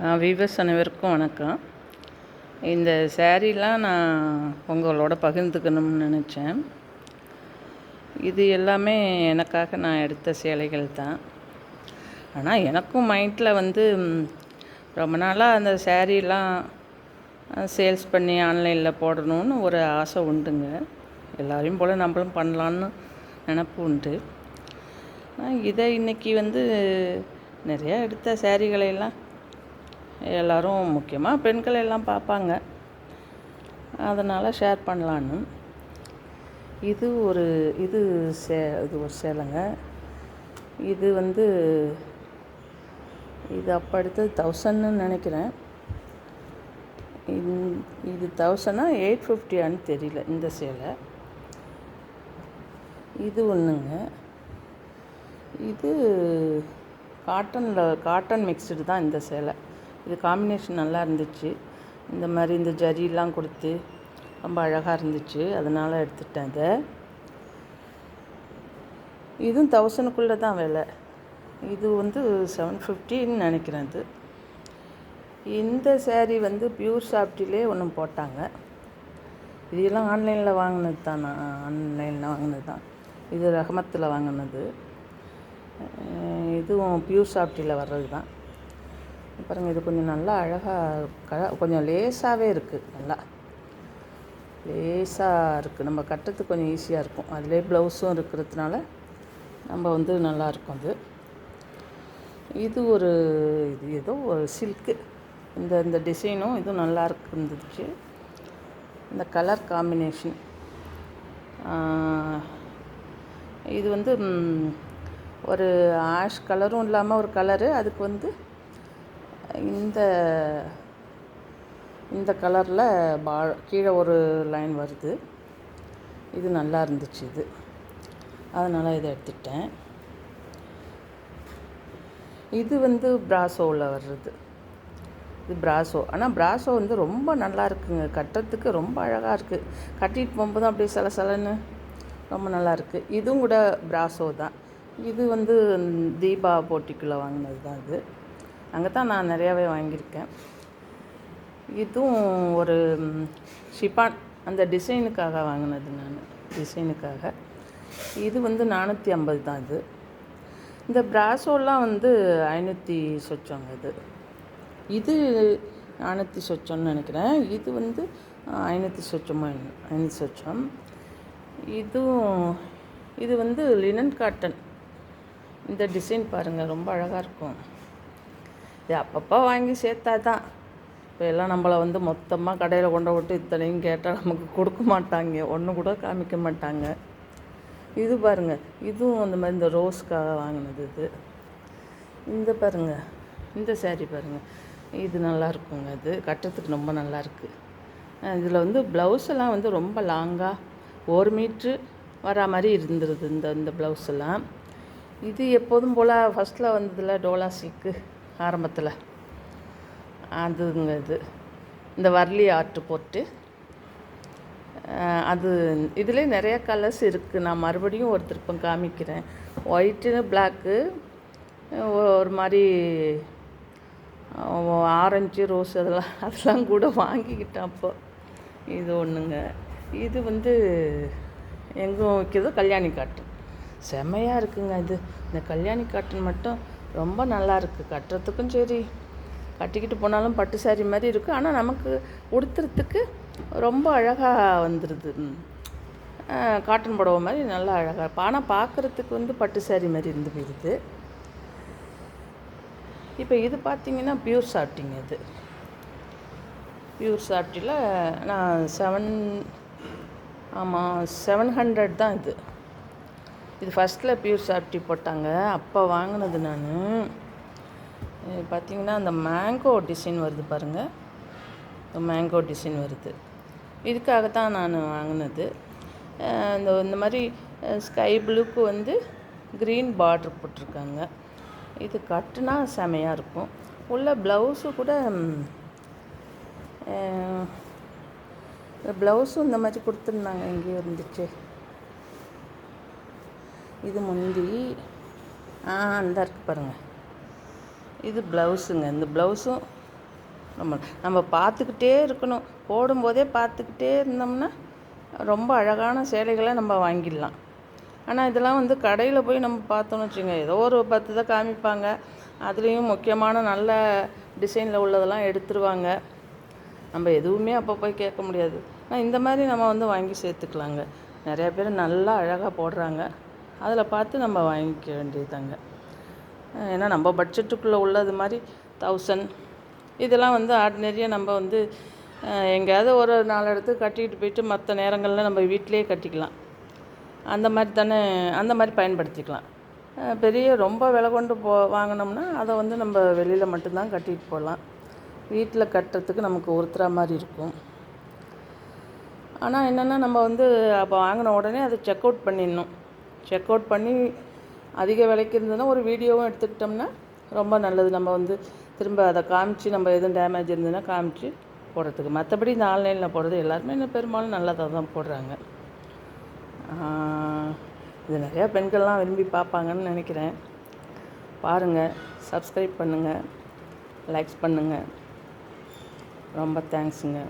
Viewers அனைவருக்கும் வணக்கம். இந்த சேரீலாம் நான் உங்களோட பகிர்ந்துக்கணும்னு நினச்சேன். இது எல்லாமே எனக்காக நான் எடுத்த சேலைகள் தான். ஆனால் எனக்கும் மைண்டில் வந்து ரொம்ப நாளாக அந்த சேரீலாம் சேல்ஸ் பண்ணி ஆன்லைனில் போடணும்னு ஒரு ஆசை உண்டுங்க. எல்லோரையும் போல் நம்மளும் பண்ணலான்னு நினப்பு உண்டு. இதை இன்றைக்கி வந்து நிறையா எடுத்த சேரீகளை எல்லாம் எல்லோரும் முக்கியமாக பெண்கள் எல்லாம் பார்ப்பாங்க. அதனால் ஷேர் பண்ணலான்னு. இது ஒரு இது சே இது ஒரு சேலைங்க. இது வந்து இது அப்போ எடுத்தது தௌசண்ட்னு நினைக்கிறேன். இது தௌசண்டா எயிட் ஃபிஃப்டியான்னு தெரியல இந்த சேலை. இது ஒன்றுங்க இது காட்டனில் காட்டன் மிக்சடு தான் இந்த சேலை. இது காம்பினேஷன் நல்லா இருந்துச்சு. இந்த மாதிரி இந்த ஜரிலாம் கொடுத்து ரொம்ப அழகாக இருந்துச்சு. அதனால் எடுத்துட்டேன் அதை இதுவும் தௌசண்ட்குள்ளே தான் விலை. இது வந்து செவன் ஃபிஃப்டின்னு நினைக்கிறேன் இது. இந்த சேரீ வந்து பியூர் சாஃப்டிலே ஒன்று போட்டாங்க. இதெல்லாம் ஆன்லைனில் வாங்கினது தான் நான். ஆன்லைனில் வாங்கினது தான். இது ரஹமத்தில் வாங்கினது. இதுவும் பியூர் சாஃப்டியில் வர்றது தான். பாருங்கள் இது கொஞ்சம் நல்லா அழகாக க கொஞ்சம் லேசாகவே இருக்குது நல்லா. லேசாக இருக்குது நம்ம கட்டுறதுக்கு கொஞ்சம் ஈஸியாக இருக்கும். அதிலே ப்ளவுஸும் இருக்கிறதுனால நம்ம வந்து நல்லாயிருக்கும் அது. இது ஒரு இது ஏதோ ஒரு சில்க்கு இந்த இந்த டிசைனும் இதுவும் நல்லா இருந்துச்சு. இந்த கலர் காம்பினேஷன் இது வந்து ஒரு ஆஷ் கலரும் இல்லாமல் ஒரு கலரு அதுக்கு வந்து இந்த இந்த கலரில் பா கீழே ஒரு லைன் வருது. இது நல்லா இருந்துச்சு இது. அதனால் இதை எடுத்துட்டேன் இது வந்து பிராசோவில் வர்றது. இது பிராசோ. ஆனால் பிராசோ வந்து ரொம்ப நல்லா இருக்குங்க. கட்டுறதுக்கு ரொம்ப அழகாக இருக்குது கட்டிட்டு போகும்போது அப்படியே சில சலன்னு ரொம்ப நல்லா இருக்குது இதுவும் கூட பிராசோ தான். இது வந்து தீபா போட்டிக்குள்ளே வாங்கினது தான் இது. அங்கே தான் நான் நிறையாவே வாங்கியிருக்கேன். இதுவும் ஒரு ம், ஷிபான் அந்த டிசைனுக்காக வாங்கினது நான் டிசைனுக்காக. இது வந்து நானூற்றி ஐம்பது தான் இது. இந்த பிராசோலாம் வந்து ஐநூற்றி சொச்சங்க இது. இது நானூற்றி சொச்சம்னு நினைக்கிறேன். இது வந்து ஐநூற்றி சொச்சமோ ஐநூறு ஐநூற்றி சொச்சம். இதுவும் இது வந்து லினன் காட்டன். இந்த டிசைன் பாருங்கள் ரொம்ப அழகாக இருக்கும். இது அப்பப்போ வாங்கி சேர்த்தா தான். இப்போ எல்லாம் நம்மளை வந்து மொத்தமாக கடையில் கொண்டு விட்டு இத்தனையும் கேட்டால் நமக்கு கொடுக்க மாட்டாங்க. ஒன்று கூட காமிக்க மாட்டாங்க. இது பாருங்க. இதுவும் அந்த மாதிரி இந்த ரோஸ்க்காக வாங்கினது இது. இந்த பாருங்கள் இந்த சேரீ பாருங்க. இது நல்லா இருக்குங்க அது கட்டுறதுக்கு ரொம்ப நல்லா இருக்குது இதில் வந்து ப்ளவுஸ் எல்லாம் வந்து ரொம்ப லாங்காக ஒரு மீட்ரு வரா மாதிரி இருந்துருது இந்த இந்த ப்ளவுஸ் எல்லாம். இது எப்போதும் போல் ஃபஸ்ட்டில் வந்ததில் டோலா சில்க்கு ஆரம்பத்தில். அதுங்க இது. இந்த வர்லி ஆர்ட் போட்டு அது இதிலே நிறைய கலர்ஸ் இருக்குது நான் மறுபடியும் ஒரு திருப்பம் காமிக்கிறேன். ஒயிட்டு பிளாக்கு ஒரு மாதிரி ஆரஞ்சு ரோஸ் அதெல்லாம் அதெல்லாம் கூட வாங்கிக்கிட்டேன் அப்போ. இது ஒன்றுங்க இது வந்து எங்கே விற்கிறதோ கல்யாணி காட்டன் செம்மையாக இருக்குங்க இது. இந்த கல்யாணி காட்டன் மட்டும் ரொம்ப நல்லா இருக்குது கட்டுறதுக்கும் சரி கட்டிக்கிட்டு போனாலும் பட்டு சாரி மாதிரி இருக்குது ஆனால் நமக்கு உடுத்துறதுக்கு ரொம்ப அழகாக வந்துடுது காட்டன் புடவை மாதிரி நல்லா அழகாக ஆனால் பார்க்குறதுக்கு வந்து பட்டு சாரி மாதிரி இருந்து போயிடுது. இப்போ இது பார்த்தீங்கன்னா பியூர் சாப்பிட்டிங்க இது. பியூர் சாப்பிட்டியில் நான் செவன் ஆமாம் செவன் ஹண்ட்ரட் தான் இது. இது ஃபஸ்ட்டில் பியூர் சாஃப்டி போட்டாங்க. அப்போ வாங்கினது நான். பார்த்தீங்கன்னா அந்த மேங்கோ டிசைன் வருது பாருங்கள் இந்த மேங்கோ டிசைன் வருது. இதுக்காக தான் நான் வாங்கினது. இந்த இந்த மாதிரி ஸ்கை ப்ளூக்கு வந்து க்ரீன் பார்டர் போட்டிருக்காங்க. இது கட்டுனா செமையாக இருக்கும். உள்ள ப்ளவுஸு கூட ப்ளவுஸும் இந்த மாதிரி கொடுத்துருந்தாங்க. எங்கேயோ இருந்துச்சு. இது முந்தி ஆ அந்த இருக்கு பாருங்கள் இது ப்ளவுஸுங்க. இந்த ப்ளவுஸும் நம்ம நம்ம பார்த்துக்கிட்டே இருக்கணும். போடும்போதே பார்த்துக்கிட்டே இருந்தோம்னா ரொம்ப அழகான சேலைகளை நம்ம வாங்கிடலாம். ஆனால் இதெல்லாம் வந்து கடையில் போய் நம்ம பார்த்தோன்னு வச்சுங்க ஏதோ ஒரு பத்து தான் காமிப்பாங்க. அதுலேயும் முக்கியமான நல்ல டிசைனில் உள்ளதெல்லாம் எடுத்துருவாங்க. நம்ம எதுவுமே அப்போ போய் கேட்க முடியாது. ஆனால் இந்த மாதிரி நம்ம வந்து வாங்கி சேர்த்துக்கலாங்க. நிறையா பேர் நல்லா அழகாக போடுறாங்க. அதில் பார்த்து நம்ம வாங்கிக்க வேண்டியதுதாங்க. ஏன்னா நம்ம பட்ஜெட்டுக்குள்ளே உள்ளது மாதிரி தௌசண்ட் இதெல்லாம் வந்து ஆர்டினரியாக நம்ம வந்து எங்கேயாவது ஒரு நாலு இடத்துக்கு கட்டிக்கிட்டு போயிட்டு மற்ற நேரங்களில் நம்ம வீட்டிலேயே கட்டிக்கலாம். அந்த மாதிரி தானே அந்த மாதிரி பயன்படுத்திக்கலாம். பெரிய ரொம்ப விலை கொண்டு போ வாங்கினோம்னா அதை வந்து நம்ம வெளியில் மட்டும்தான் கட்டிகிட்டு போகலாம். வீட்டில் கட்டுறதுக்கு நமக்கு ஒருத்தரா மாதிரி இருக்கும். ஆனால் என்னென்னா நம்ம வந்து அப்போ வாங்கின உடனே அதை செக் அவுட் பண்ணிடணும். செக் அவுட் பண்ணி அதிக விலைக்கு இருந்ததுன்னா ஒரு வீடியோவும் எடுத்துக்கிட்டோம்னா ரொம்ப நல்லது. நம்ம வந்து திரும்ப அதை காமிச்சு நம்ம எதுவும் டேமேஜ் இருந்ததுன்னா காமிச்சு போடுறதுக்கு. மற்றபடி இந்த ஆன்லைனில் போடுறது எல்லாருமே இன்னும் பெரும்பாலும் நல்லதாக தான் போடுறாங்க. இது நிறையா பெண்கள்லாம் விரும்பி பார்ப்பாங்கன்னு நினைக்கிறேன். பாருங்கள் சப்ஸ்கிரைப் பண்ணுங்கள் லைக்ஸ் பண்ணுங்கள் ரொம்ப தேங்க்ஸுங்க